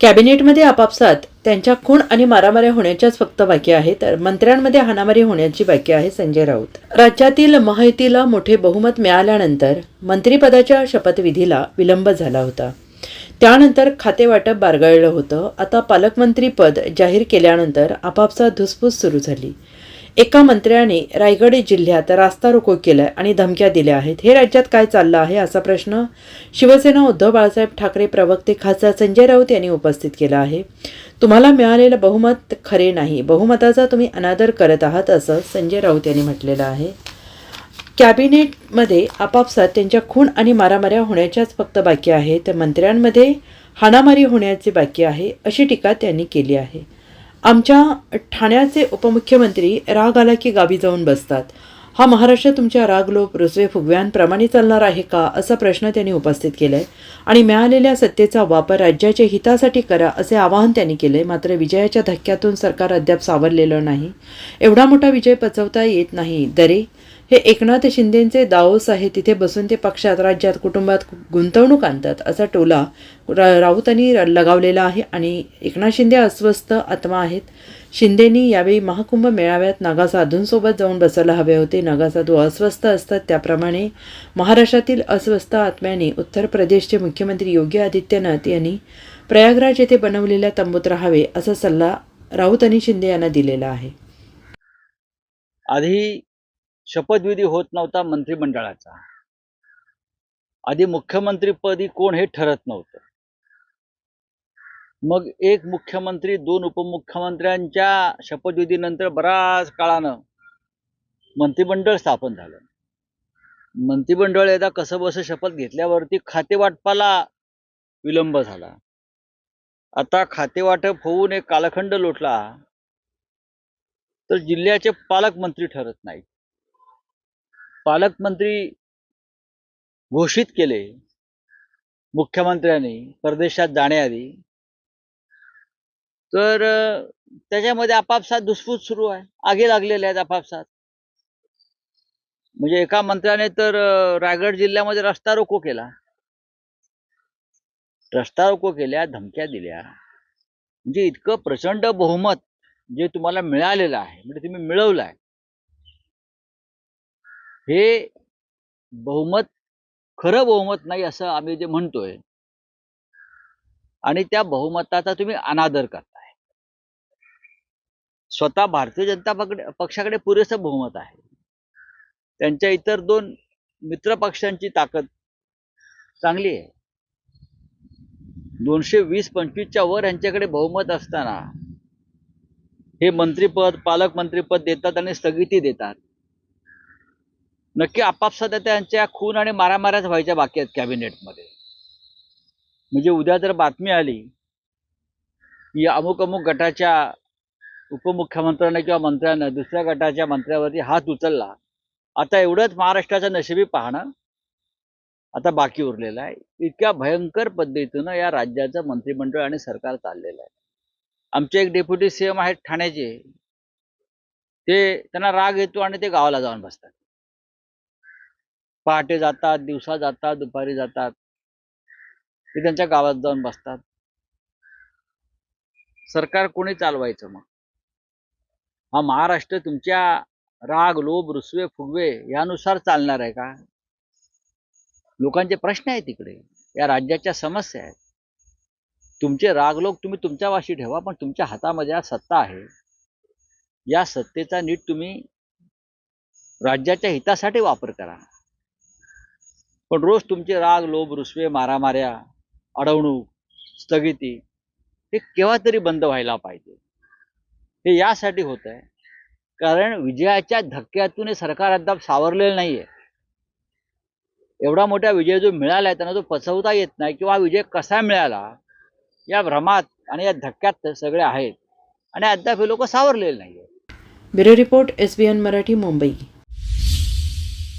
कॅबिनेटमध्ये आपापसात त्यांच्या खूण आणि मारामाऱ्या होण्याच्याच फक्त बाकी आहे तर मंत्र्यांमध्ये हाणामारी होण्याची बाकी आहे संजय राऊत. राज्यातील महायुतीला मोठे बहुमत मिळाल्यानंतर मंत्रिपदाच्या शपथविधीला विलंब झाला होता. त्यानंतर खातेवाटप बारगळलं होतं. आता पालकमंत्रीपद जाहीर केल्यानंतर आपापसात धुसफूस सुरू झाली. एका मंत्र्याने रायगड जिल्ह्यात रास्ता रोको केलाय आणि धमक्या दिल्या आहेत. हे राज्यात काय चाललं आहे असा प्रश्न शिवसेना उद्धव बाळासाहेब ठाकरे प्रवक्ते खासदार संजय राऊत यांनी उपस्थित केला आहे. तुम्हाला मिळालेलं बहुमत खरे नाही. बहुमताचा तुम्ही अनादर करत आहात असं संजय राऊत यांनी म्हटलेलं आहे. कॅबिनेटमध्ये आपापसात त्यांच्या खूण आणि मारामाऱ्या होण्याच्याच फक्त बाकी आहे तर मंत्र्यांमध्ये हाणामारी होण्याचे बाकी आहे अशी टीका त्यांनी केली आहे. आमच्या ठाण्याचे उपमुख्यमंत्री राग आला की गावी जाऊन बसतात. हा महाराष्ट्र तुमच्या रागलोप रुसवे फुगव्यांप्रमाणे चालणार आहे का असा प्रश्न त्यांनी उपस्थित केला आहे आणि मिळालेल्या सत्तेचा वापर राज्याच्या हितासाठी करा असे आवाहन त्यांनी केले मात्र विजयाच्या धक्क्यातून सरकार अद्याप सावरलेलं नाही. एवढा मोठा विजय पचवता येत नाही. दरे हे एकनाथ शिंदेंचे दाओस आहे तिथे बसून ते पक्षात राज्यात कुटुंबात गुंतवणूक आणतात असा टोला रा राऊतांनी लगावलेला आहे. आणि एकनाथ शिंदे अस्वस्थ आत्मा आहेत. शिंदेनी यावेळी महाकुंभ मेळाव्यात नागा साधूंसोबत जाऊन बसायला हवे होते. नागा साधू अस्वस्थ असतात. त्याप्रमाणे महाराष्ट्रातील अस्वस्थ आत्म्यांनी उत्तर प्रदेशचे मुख्यमंत्री योगी आदित्यनाथ यांनी प्रयागराज येथे बनवलेल्या तंबूत राहावे असा सल्ला राऊत आणि शिंदे यांना दिलेला आहे. आधी शपथविधी होत नव्हता मंत्रिमंडळाचा. आधी मुख्यमंत्रीपदी कोण हे ठरत नव्हतं. मग एक मुख्यमंत्री दोन उपमुख्यमंत्र्यांच्या शपथविधीनंतर बराच काळानं मंत्रिमंडळ स्थापन झालं. मंत्रिमंडळ एकदा कसं बसं शपथ घेतल्यावरती खातेवाटपाला विलंब झाला. आता खातेवाटप होऊन एक कालखंड लोटला तर जिल्ह्याचे पालकमंत्री ठरत नाहीत. पालकमंत्री घोषित केले मुख्यमंत्र्यांनी परदेशात जाण्याआधी. तर त्याच्यामध्ये आपापसात धुसफूस सुरू आहे. आगे लागलेले आहेत आपापसात. म्हणजे एका मंत्र्याने तर रायगड जिल्ह्यामध्ये रस्ता रोको केला. रस्ता रोको केल्या धमक्या दिल्या. म्हणजे इतकं प्रचंड बहुमत जे तुम्हाला मिळालेलं आहे म्हणजे तुम्ही मिळवलं आहे हे बहुमत खरं बहुमत नाही असं आम्ही जे म्हणतोय. आणि त्या बहुमताचा तुम्ही अनादर करता स्वतः भारतीय जनता पक्षाकडे पुरेसं बहुमत आहे. त्यांच्या इतर दोन मित्र पक्षांची ताकद चांगली आहे. दोनशे वीस पंचवीसच्या वर यांच्याकडे बहुमत असताना हे मंत्रीपद पालकमंत्रीपद देतात आणि स्थगिती देतात. नक्की आपापसात त्यांच्या खून आणि मारामाऱ्याच व्हायच्या बाकी आहेत कॅबिनेटमध्ये. म्हणजे उद्या जर बातमी आली की अमुक अमुक गटाच्या उपमुख्यमंत्र्यांना किंवा मंत्र्यांना दुसऱ्या गटाच्या मंत्र्यावरती हात उचलला. आता एवढंच महाराष्ट्राचं नशिबी पाहणं आता बाकी उरलेलं आहे. इतक्या भयंकर पद्धतीनं या राज्याचं मंत्रिमंडळ आणि सरकार चाललेलं आहे. आमचे एक डेप्युटी सीएम आहेत ठाण्याचे. ते त्यांना राग येतो आणि ते गावाला जाऊन बसतात. पहाटे जातात दिवसा जातात दुपारी जातात. ते त्यांच्या गावात जाऊन बसतात. सरकार कोणी चालवायचं मग? हा महाराष्ट्र तुमच्या राग लोभ रुसवे फुगवे यानुसार चालणार आहे का? लोकांचे प्रश्न आहेत तिकडे. या राज्याच्या समस्या आहेत. तुमचे राग लोक तुम्ही तुमच्या वाशी ठेवा पण तुमच्या हातामध्ये आज सत्ता आहे. या सत्तेचा नीट तुम्ही राज्याच्या हितासाठी वापर करा. पण रोज तुमचे राग लोभ रुसवे मारामाऱ्या अडवणूक स्थगिती हे केव्हा तरी बंद व्हायला पाहिजे. हे यासाठी होत आहे कारण विजयाच्या धक्क्यातून हे सरकार अद्याप सावरलेलं नाहीये. एवढा मोठा विजय जो मिळाला आहे त्यांना तो पचवता येत नाही किंवा हा विजय कसा मिळाला या भ्रमात आणि या धक्क्यात सगळे आहेत. आणि अद्याप हे लोक सावरलेले नाहीये. Bureau report S B N Marathi Mumbai.